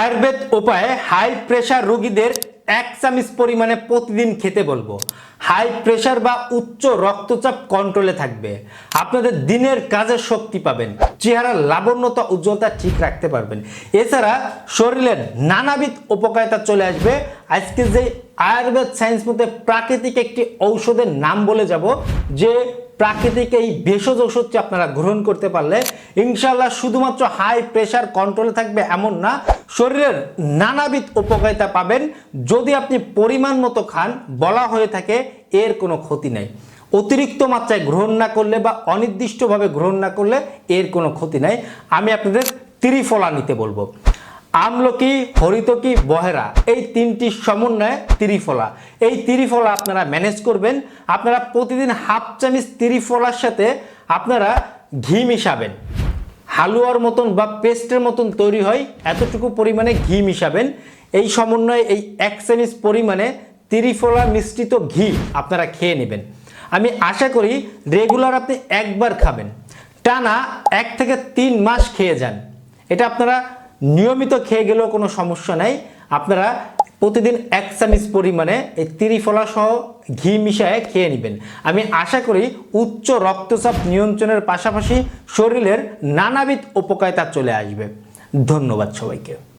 আয়ুর্বেদ উপায়ে high pressure রোগীদের এক চামচ পরিমাণে প্রতিদিন খেতে বলব। হাই প্রেশার বা উচ্চ রক্তচাপ কন্ট্রোলে থাকবে। আপনাদের দিনের কাজের শক্তি পাবেন। চেহারার লাবণ্যতা, উজ্জ্বলতা ঠিক রাখতে পারবেন। এছাড়া শরীরের নানাবিধ উপকারিতা চলে আসবে। আজকে যে আয়ুর্বেদ সায়েন্স মতে প্রাকৃতিক একটি ঔষধের নাম বলে যাব, যে প্রাকৃতিক এই ভেষজ ওষুধটি আপনারা গ্রহণ করতে পারলে ইনশাল্লাহ শুধুমাত্র হাই প্রেশার কন্ট্রোলে থাকবে এমন না, শরীরের নানাবিধ উপকারিতা পাবেন। যদি আপনি পরিমাণ মতো খান, বলা হয়ে থাকে এর কোনো ক্ষতি নেই। অতিরিক্ত মাত্রায় গ্রহণ না করলে বা অনির্দিষ্টভাবে গ্রহণ না করলে এর কোনো ক্ষতি নাই। আমি আপনাদের ত্রিফলা নিতে বলব। আমলকি, হরিতকি, বহেরা, এই তিনটি সমন্বয়ে ত্রিফলা। এই ত্রিফলা আপনারা ম্যানেজ করবেন। আপনারা প্রতিদিন হাফ চামিচ ত্রিফলার সাথে আপনারা ঘি মিশাবেন। হালুয়ার মতন বা পেস্টের মতন তৈরি হয়, এতটুকু পরিমাণে ঘি মিশাবেন। এই সমন্বয়ে এই এক চামিচ পরিমাণে ত্রিফলা মিশ্রিত ঘি আপনারা খেয়ে নেবেন। আমি আশা করি রেগুলার আপনি একবার খাবেন। টানা এক থেকে তিন মাস খেয়ে যান। এটা আপনারা নিয়মিত খেয়ে গেলেও কোনো সমস্যা নেই। আপনারা প্রতিদিন এক চামিচ পরিমাণে এই ত্রিফলা সহ ঘি মিশায় খেয়ে নেবেন। আমি আশা করি উচ্চ রক্তচাপ নিয়ন্ত্রণের পাশাপাশি শরীরের নানাবিধ উপকারিতা চলে আসবে। ধন্যবাদ সবাইকে।